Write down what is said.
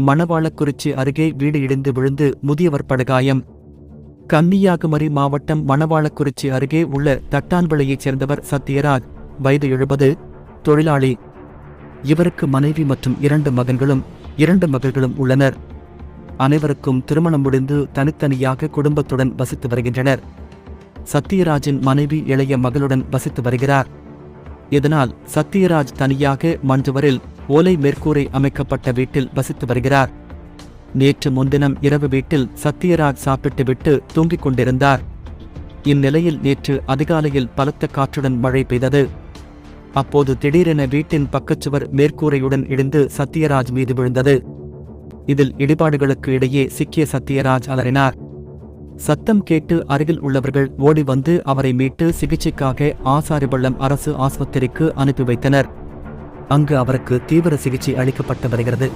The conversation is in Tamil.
மணவாளக்குறிச்சி அருகே வீடு இடிந்து விழுந்து முதியவர் படுகாயம். கன்னியாகுமரி மாவட்டம் மணவாளக்குறிச்சி அருகே உள்ள தட்டான்விளையைச் சேர்ந்தவர் சத்யராஜ் வயது எழுபது தொழிலாளி. இவருக்கு மனைவி மற்றும் இரண்டு மகன்களும் இரண்டு மகள்களும் உள்ளனர். அனைவருக்கும் திருமணம் முடிந்து தனித்தனியாக குடும்பத்துடன் வசித்து வருகின்றனர். சத்யராஜின் மனைவி இளைய மகளுடன் வசித்து வருகிறார். இதனால் சத்யராஜ் தனியாக மஞ்சுவரில் ஓலை மேற்கூரை அமைக்கப்பட்ட வீட்டில் வசித்து வருகிறார். நேற்று முன்தினம் இரவு வீட்டில் சத்யராஜ் சாப்பிட்டுவிட்டு தூங்கிக் கொண்டிருந்தார். இந்நிலையில் நேற்று அதிகாலையில் பலத்த காற்றுடன் மழை பெய்தது. அப்போது திடீரென வீட்டின் பக்கச்சுவர் மேற்கூரையுடன் இடிந்து சத்யராஜ் மீது விழுந்தது. இதில் இடிபாடுகளுக்கு இடையே சிக்கிய சத்யராஜ் அலறினார். சத்தம் கேட்டு அருகில் உள்ளவர்கள் ஓடி வந்து அவரை மீட்டு சிகிச்சைக்காக ஆசாரிபள்ளம் அரசு ஆஸ்பத்திரிக்கு அனுப்பி வைத்தனர். அங்கு அவருக்கு தீவிர சிகிச்சை அளிக்கப்பட்டு வருகிறது.